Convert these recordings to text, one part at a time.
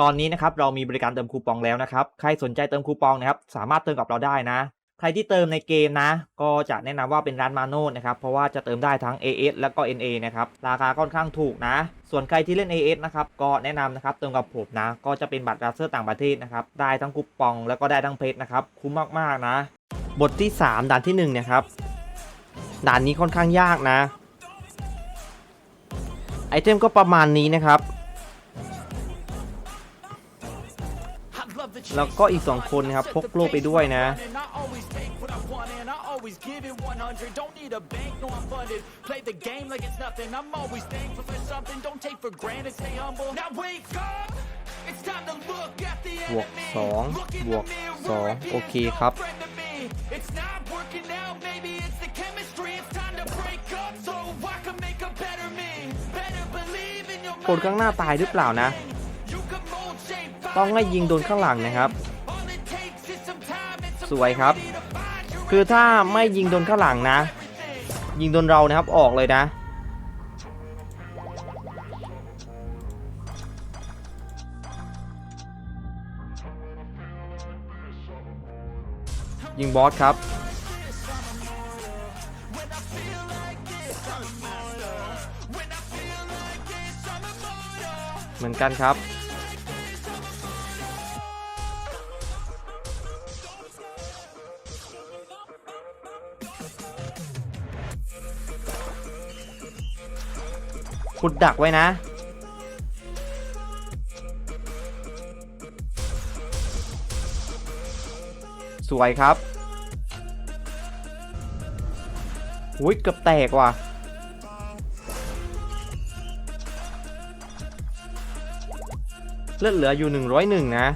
ตอนนี้นะครับเรามีบริการเติมคูปองแล้วนะครับ ใครสนใจเติมคูปองนะครับสามารถเติมกับเราได้นะ ใครที่เติมในเกมนะ ก็จะแนะนำว่าเป็นร้านมาโน่นะครับ เพราะว่าจะเติมได้ทั้ง AS แล้วก็ NA นะครับ ราคาค่อนข้างถูกนะ ส่วนใครที่เล่น AS นะครับ ก็แนะนำนะครับเติมกับผมนะ ก็จะเป็นบัตรราเซอร์ต่างประเทศนะครับ ได้ทั้งคูปองแล้วก็ได้ทั้งเพชรนะครับ คุ้มมากๆนะ บทที่ 3 ด่านที่1เนี่ยครับ ด่านนี้ค่อนข้างยากนะ ไอเทมก็ประมาณนี้นะครับ แล้วก็อีก 2 คนนะครับพกโล่ไปด้วยนะ บวก 2 บวก 2 โอเคครับผลข้างหน้าตายหรือเปล่านะ ต้องให้ยิงโดนข้างหลังนะครับ สวยครับ คือถ้าไม่ยิงโดนข้างหลังนะ ยิงโดนเรานะครับออกเลยนะ ยิงบอสครับเหมือนกันครับ ขุดดักไว้นะ สวยครับอุ้ยเกือบแตกว่ะเลือดเหลืออยู่ 101 นะ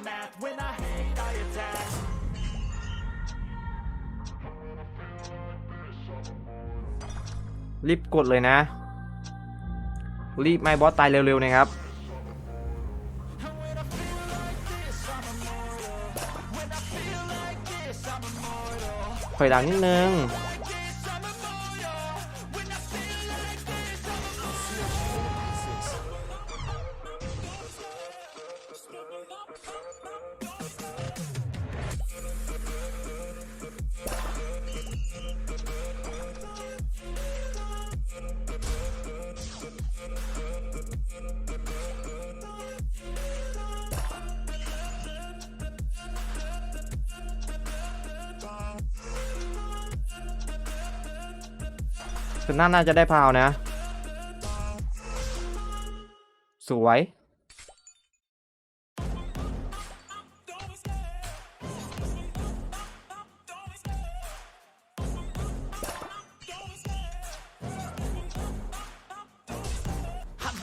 aftermath. When I hate, I attack. รีบกดเลยนะ รีบไม่บอสตายเร็วๆนะครับ ถอยหลังนิดนึง คือน่าน่าจะได้พาวนะ สวย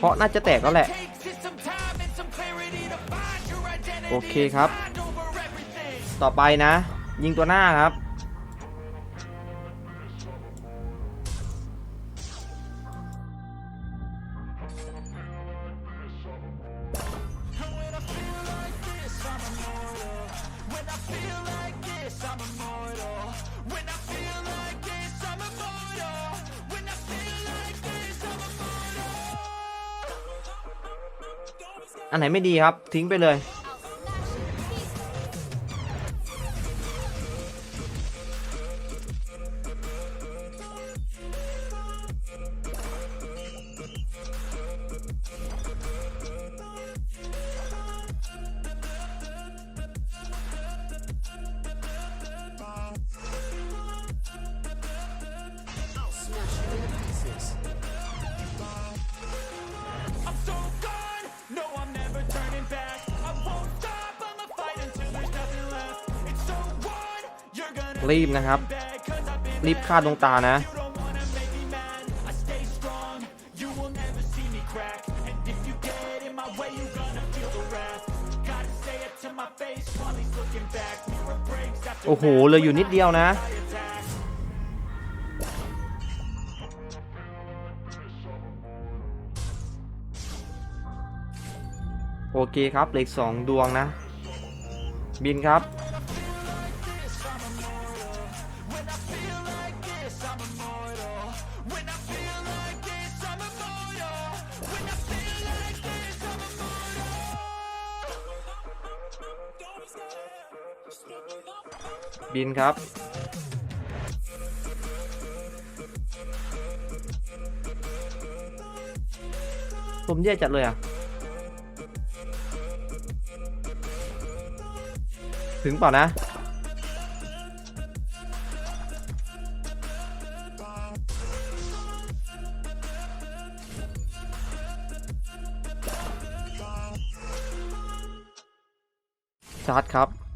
เพราะน่าจะแตกแล้วแหละ โอเคครับ ต่อไปนะ ยิงตัวหน้าครับ อันไหนไม่ดีครับทิ้งไปเลย รีบนะครับ รีบฆ่าดวงตานะ โอ้โหเลยอยู่นิดเดียวนะโอเคครับเหล็กสองดวงนะ บินครับ บินครับ ผมแย่จัดเลยอะ ถึงเปล่านะ ชาร์จครับ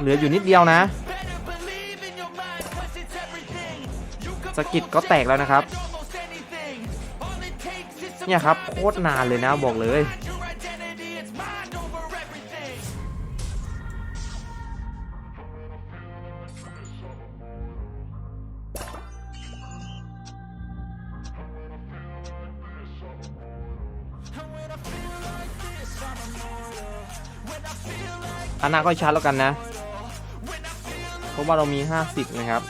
เหลืออยู่นิดเดียวนะสกิดก็แตกแล้วนะครับ เนี่ยครับโคตรนานเลยนะบอกเลยอนาก็ชาร์จแล้วกันนะ เพราะว่าเรามี 50 นะครับ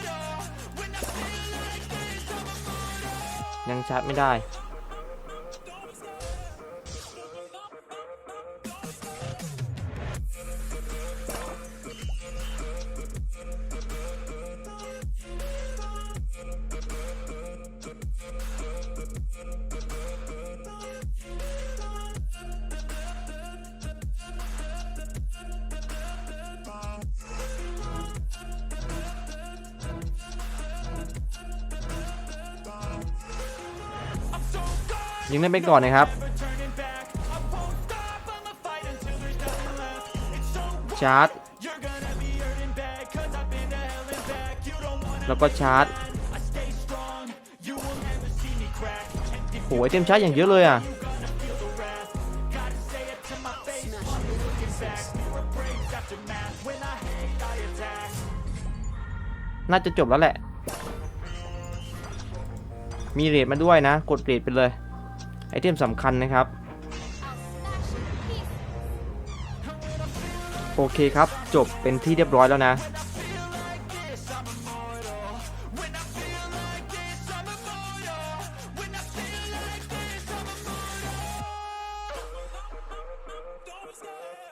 ยังชาร์จไม่ได้ ยิงได้ไปก่อนนะครับชาร์จ แล้วก็ชาร์จโหไอเต็มชาร์จอย่างเยอะเลยอะน่าจะจบแล้วแหละ มีเรทมาด้วยนะ กดเรทไปเลย ไอเทมสำคัญนะครับ โอเคครับ จบเป็นที่เรียบร้อยแล้วนะ